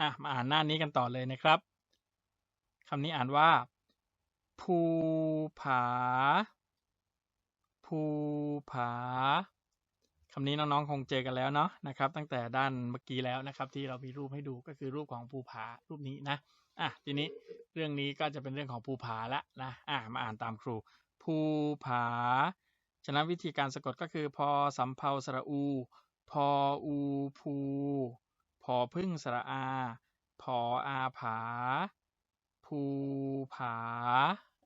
อะมาอ่านหน้านี้กันต่อเลยนะครับคำนี้อ่านว่า ภูผา ภูผาคำนี้น้องๆคงเจอกันแล้วเนาะนะครับ ตั้งแต่ด้านเมื่อกี้แล้วนะครับ ที่เรามีรูปให้ดูก็คือรูปของภูผารูปนี้นะอะทีนี้เรื่องนี้ก็จะเป็นเรื่องของภูผาละนะอะมาอ่านตามครู ภูผา ฉะนั้นวิธีการสะกดก็คือพอสำเพาสระอู พออูภู อพึ่งสระอาพออาผา ภูผา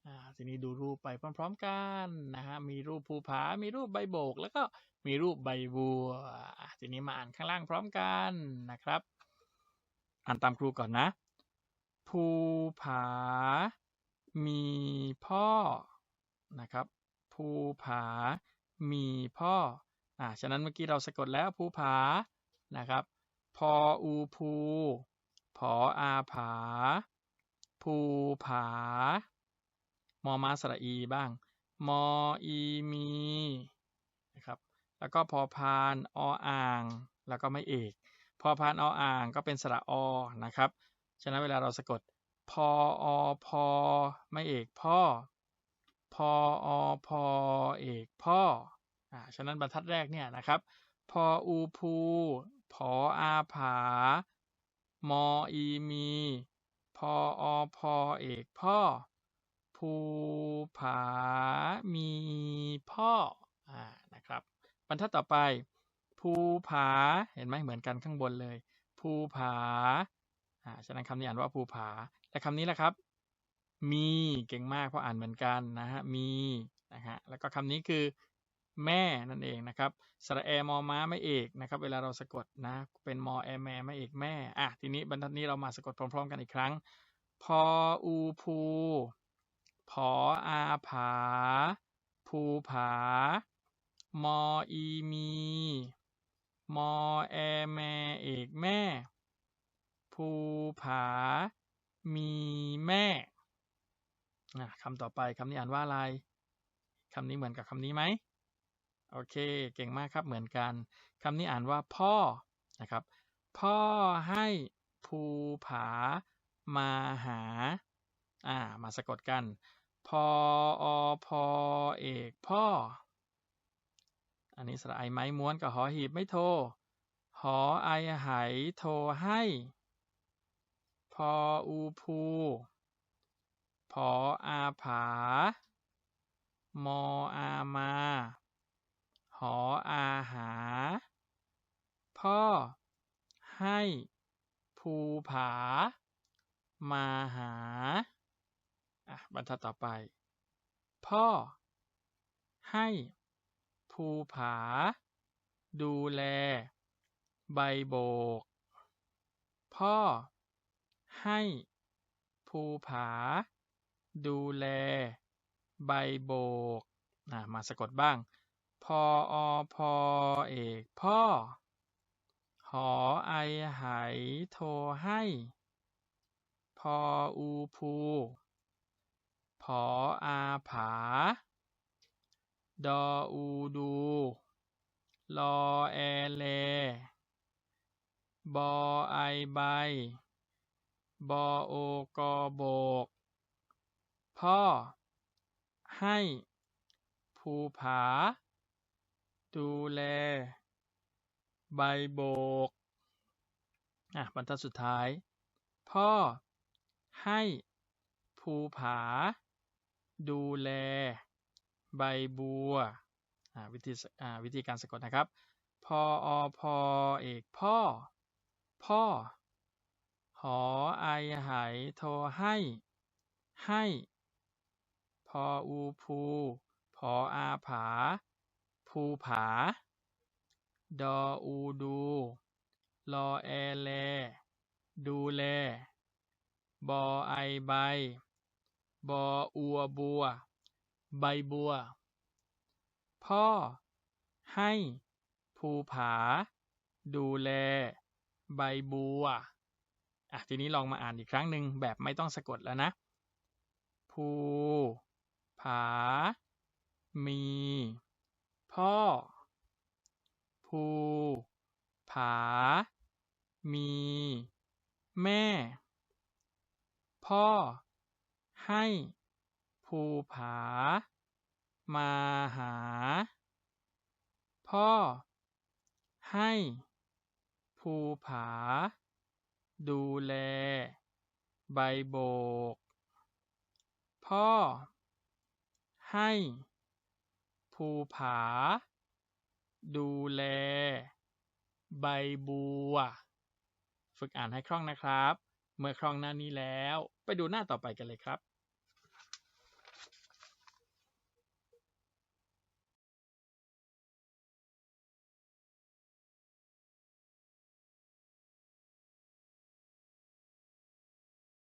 อ่าทีนี้ดูรูปไปพร้อมๆกันนะฮะ มีรูปภูผา มีรูปใบโบก แล้วก็มีรูปใบบัวอะทีนี้มาอ่านข้างล่างพร้อมกันนะครับ อ่านตามครูก่อนนะ ภูผา มีพ่อ นะครับ ภูผา มีพ่อ อ่า ฉะนั้นเมื่อกี้เราสะกดแล้วภูผา นะครับ พออูภู ผออาผา ภูผามอมาสระอีบ้าง มออีมีนะครับ แล้วก็พอพานออ่าง แล้วก็ไม่เอก พอพานออ่างก็เป็นสระอนะครับ ฉะนั้นเวลาเราสะกด พออพอไม่เอกพ่อ พออพอเอกพ่อ อ่า ฉะนั้นบรรทัดแรกเนี่ยนะครับ พออูภู ผออาผา มออีมี พออพอเอกพ่อ ภูผามีพ่ออ่านะครับ บรรทัดต่อไป ภูผา เห็นไหมเหมือนกันข้างบนเลย ภูผาอ่าฉะนั้นคำนี้อ่านว่าภูผาและคำนี้แหละครับ มี เก่งมากเพราะอ่านเหมือนกันนะฮะ มี นะฮะ แล้วก็คำนี้คือ แม่นั่นเองนะครับสระแอมอม้าไม่เอกนะครับ เวลาเราสะกดนะ เป็นมอแอแมไม่เอกแม่อะทีนี้บรรทัดนี้เรามาสะกดพร้อม ๆ กันอีกครั้ง พออูภูผออาผา ภูผามออีมี มอแอแมเอกแม่ ภูผา มีแม่อะคำต่อไปคำนี้อ่านว่าอะไรคำนี้เหมือนกับคำนี้ไหม โอเค เก่งมากครับเหมือนกันคำนี้อ่านว่าพ่อนะครับ พ่อให้ภูผามาหา อ่า มาสะกดกัน พออพอเอกพ่อ อันนี้สระไอไม้ม้วนกับหอหีบไม่โท หอไอไหโทให้ พออูภูผออาผามออามา หออาหา พ่อ ให้ ภูผา มาหา อะบรรทัดต่อไป พ่อ ให้ ภูผา ดูแล ใบโบก พ่อ ให้ ภูผา ดูแล ใบโบกอะมาสะกดบ้าง พออพอเอกพ่อ หอไอไหโทให้ พออูภูผออาผา ดออูดู ลอแอแลบอไอใบ บอโอกอโบก พ่อ ให้ ภูผา ดูแล ใบโบก อะบรรทัดสุดท้าย พ่อให้ภูผา ดูแล ใบบัวอ่าวิธีอ่าวิธีการสะกดนะครับ พออพอเอกพ่อ พ่อ หอไอไหโทให้ ให้ พออูภูผออาผา ภูผา ดออูดู ลอแอแล ดูแล บอไอใบ บออัวบัว ใบบัว พ่อ ให้ ภูผา ดูแล ใบบัว อะ ทีนี้ลองมาอ่านอีกครั้งหนึ่งแบบไม่ต้องสะกดแล้วนะ ภู ผา มี พ่อ ภูผา มี แม่ พ่อ ให้ ภูผา มาหา พ่อ ให้ ภูผา ดูแล ใบโบก พ่อ ให้ ภูผา ดูแล ใบบัว ฝึกอ่านให้คล่องนะครับ เมื่อคล่องหน้านี้แล้ว ไปดูหน้าต่อไปกันเลยครับ